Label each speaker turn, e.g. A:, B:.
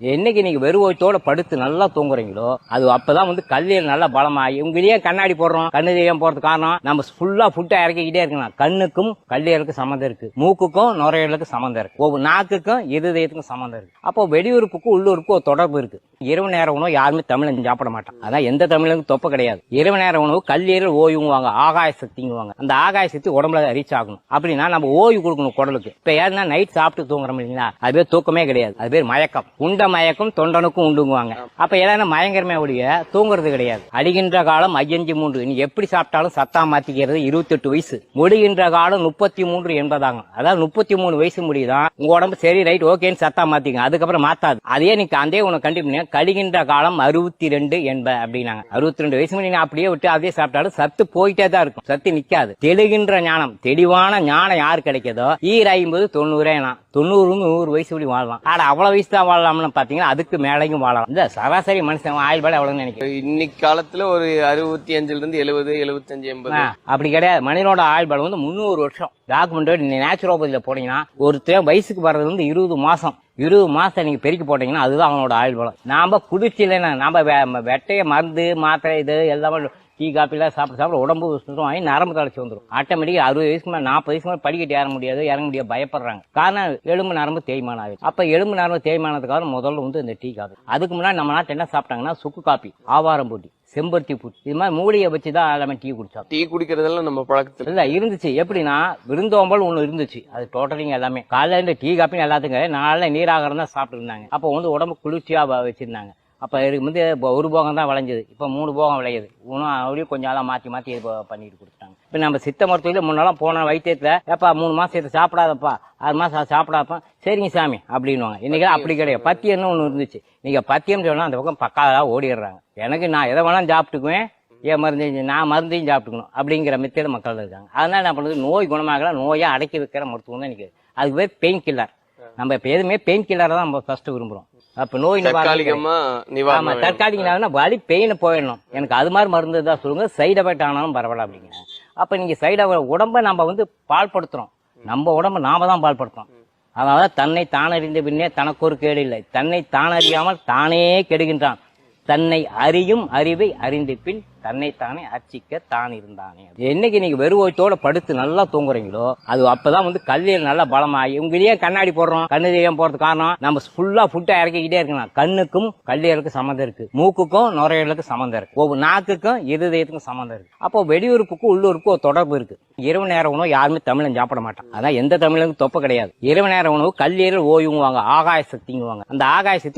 A: என்னைக்கு நீங்கள் வெறும் படுத்து நல்லா தூங்குறீங்களோ அது அப்பதான் வந்து கல்லீரல் நல்லா பலமாகி உங்களையே கண்ணாடி போடுறோம் கண்ணு தெரியாம காரணம் நம்ம ஃபுல்லாக ஃபுட்டை இறக்கிக்கிட்டே இருக்கணும் கண்ணுக்கும் கல்லீரலுக்கும் சம்மந்தம் இருக்குது மூக்குக்கும் நுரையீரலுக்கும் சம்மந்தம் இருக்குது ஒவ்வொரு நாக்குக்கும் இருதயத்துக்கும் சம்மந்தம் இருக்குது அப்போ வெளியுறுப்புக்கும் உள்ளூருக்கும் ஒரு தொடர்பு இருக்கு. இரவு நேர உணவு யாருமே தமிழன் சாப்பிட மாட்டான். அதான் எந்த தமிழனுக்கும் தொப்ப கிடையாது. இரவு நேர உணவு கல்லீரல் ஓய்வுங்குவாங்க ஆகாய சக்திங்குவாங்க. அந்த ஆகாய சக்தி உடம்புல ரீச் ஆகணும். அப்படின்னா நம்ம ஓய்வு கொடுக்கணும் குடலுக்கு. இப்போ ஏன்னா நைட் சாப்பிட்டு தூங்குறோம் இல்லைங்களா? அது பேர் தூக்கமே கிடையாது. அது பேர் மயக்கம். உண்ட மயக்கம் தொண்டனுக்கும் உண்டுங்குவாங்க. அப்ப ஏதாவது மயங்கரமே ஒழிய தூங்குறது கிடையாது. அடிகின்ற காலம் ஐயஞ்சு மூன்று நீ எப்படி சாப்பிட்டாலும் சத்தா மாத்திக்கிறது இருபத்தெட்டு வயசு. முடிகின்ற காலம் முப்பத்தி மூன்று என்பதாங்க. அதாவது முப்பத்தி மூணு வயசு முடியுதான் உங்க உடம்பு சரி ரைட் ஓகேன்னு சத்தா மாத்திங்க அதுக்கப்புறம் மாத்தாது. அதே நீ அதே உனக்கு கண்டிப்பா கழிகின்ற காலம் அறுபத்தி ரெண்டு என்ப அப்படின்னாங்க. அறுபத்தி ரெண்டு வயசு நீங்க அப்படியே விட்டு அதே சாப்பிட்டாலும் சத்து போயிட்டே தான் இருக்கும். சத்து நிக்காது. தெளிகின்ற ஞானம் தெளிவான ஞானம் யார் கிடைக்குதோ ஈர் ஐம்பது தொண்ணூறே நான் தொண்ணூறு நூறு வயசு இப்படி வாழலாம். ஆனா அவ்வளவு வயசு தான் வாழலாம்னு பாத்தீங்கன்னா அதுக்கு மேலையும் வாழலாம். இந்த சராசரி மனுஷன் ஆயுள் பாடு எவ்வளவுன்னு நினைக்கிறேன்?
B: இன்னைக்கு காலத்துல ஒரு அறுபத்தி அஞ்சுல இருந்து எழுபது எழுபத்தஞ்சு எண்பது.
A: அப்படி கிடையாது. மனிதனோட ஆயுள் வந்து முந்நூறு வருஷம். டாக்குமெண்ட் நேச்சுரோபதியில போனீங்கன்னா ஒருத்தன் வயசுக்கு வர்றது வந்து இருபது மாசம். இருபது மாசம் நீங்க பெருக்கி போட்டீங்கன்னா அதுதான் அவனோட ஆயுள் பலம் நாம குடிச்சில்லைன்னா நாம வெட்டைய மருந்து மாத்திரை இது எல்லாமே டீ காப்பிலாம் சாப்பிட்டு சாப்பிட உடம்பு சுத்தம் ஆகி நரம்பு தளர்ச்சி வந்துடும் ஆட்டோமேட்டிக் அறுபது வயசுக்கு மேலே நாற்பது வயசுக்கு மேலே படிக்கட்டு ஏற முடியாது இறங்க முடியாது பயப்படுறாங்க. காரணம் எலும்பு நரம்பு தேய்மானம். ஆகுது அப்ப எலும்பு நரம்பு தேய்மானத்துக்காக முதல்ல வந்து இந்த டீ காபி. அதுக்கு முன்னாடி நம்ம நாட்டில் என்ன சாப்பிட்டாங்கன்னா சுக்கு காப்பி ஆவாரம் பூட்டி செம்பருத்தி பூட்டி இது மாதிரி மூலிகை வச்சு தான் எல்லாமே டீ குடிச்சோம்.
B: டீ குடிக்கிறதெல்லாம் நம்ம பழக்கத்துல
A: இல்ல இருந்துச்சு. எப்படின்னா விருந்தோம்பல் ஒண்ணு இருந்துச்சு. அது டோட்டலிங்க எல்லாமே. காலையில இந்த டீ காப்பி எல்லாத்துக்கும் நாளில் நீராகாரம் தான் சாப்பிட்டு இருந்தாங்க அப்போ வந்து உடம்பு குளிர்ச்சியா வ- வச்சிருந்தாங்க. அப்ப இதுக்கு வந்து இப்போ ஒரு போகம் தான் விளைஞ்சது. இப்போ மூணு போகம் விளையுது. இன்னும் அப்படியே கொஞ்சம் நாளா மாத்தி மாத்தி இது பண்ணிட்டு கொடுத்தாங்க இப்ப நம்ம சித்த மருத்துவத்தில் முன்னெல்லாம் போன வைத்தியத்துல ஏப்பா மூணு மாசம் இதை சாப்பிடாதப்பா ஆறு அதை சாப்பிடாதப்பா. சரிங்க சாமி அப்படின்னுவாங்க. இன்னைக்கு அப்படி கிடையாது. பத்தியம்னு ஒண்ணு இருந்துச்சு. நீங்க பத்தியம் சொன்னா அந்த பக்கம் பக்காவா ஓடிடுறாங்க. எனக்கு நான் எதை வேணாலும் சாப்பிட்டுக்குவேன். ஏன் மருந்து நான் மருந்தையும் சாப்பிட்டுக்கணும் அப்படிங்கிற மெத்தேடு மக்கள் இருக்காங்க. அதனால என்ன பண்ணுறது நோய் குணமாகல நோயை அடக்கி வைக்கிற மருத்துவம் தான் எனக்கு அதுக்கு பேர் பெயின் கில்லர் நம்ம இப்போ எதுவுமே பெயின் கில்லரை தான் நம்ம ஃபர்ஸ்ட் விரும்புறோம். அப்போ நோய்
B: தற்காலிகமா
A: ஆமா வலி பெயின் போயிடணும். எனக்கு அது மாதிரி மருந்து தான் சொல்லுங்க. சைடு எஃபெக்ட் ஆனாலும் பரவாயில்ல அப்படிங்க அப்ப நீங்க சைடு உடம்ப நம்ம வந்து பால்படுத்துறோம். நம்ம உடம்ப நாம தான் பால்படுத்துறோம். அதாவது தன்னை தானறிந்த பின்னே தனக்கு ஒரு கேடு இல்லை. தன்னை தானறியாமல் தானே கெடுகின்றான். தன்னை அறியும் அறிவை அறிந்த பின் தன்னைத்தானே அர்ச்சிக்க தான் இருந்தானே. என்னைக்கு நீங்க வெறுவோயத்தோட படுத்து நல்லா தூங்குறீங்களோ அது அப்பதான் வந்து கல்லீரல் நல்லா பலமாகி உங்களையே கண்ணாடி போடுறோம் கண்ணு தெரியாம போறது காரணம் நம்ம ஃபுல்லா ஃபுட்டா இறக்கிக்கிட்டே இருக்கணும். கண்ணுக்கும் கல்லீரலுக்கும் சம்மந்தம் இருக்கு. மூக்குக்கும் நுரையீரலுக்கும் சம்மந்தம் இருக்கு. ஒவ்வொரு நாக்குக்கும் இருதயத்துக்கும் சம்மந்தம் இருக்கு. அப்போ வெளியூருக்கும் உள்ளூருக்கும் ஒரு தொடர்பு இருக்கு. இரவு நேர உணவு யாருமே தமிழன் சாப்பிட மாட்டான். அதான் எந்த தமிழனுக்கும் தொப்ப கிடையாது. இரவு நேர உணவு கல்லீரல் ஓய்வுங்குவாங்க ஆகாய சக்திங்குவாங்க. அந்த ஆகாய சக்தி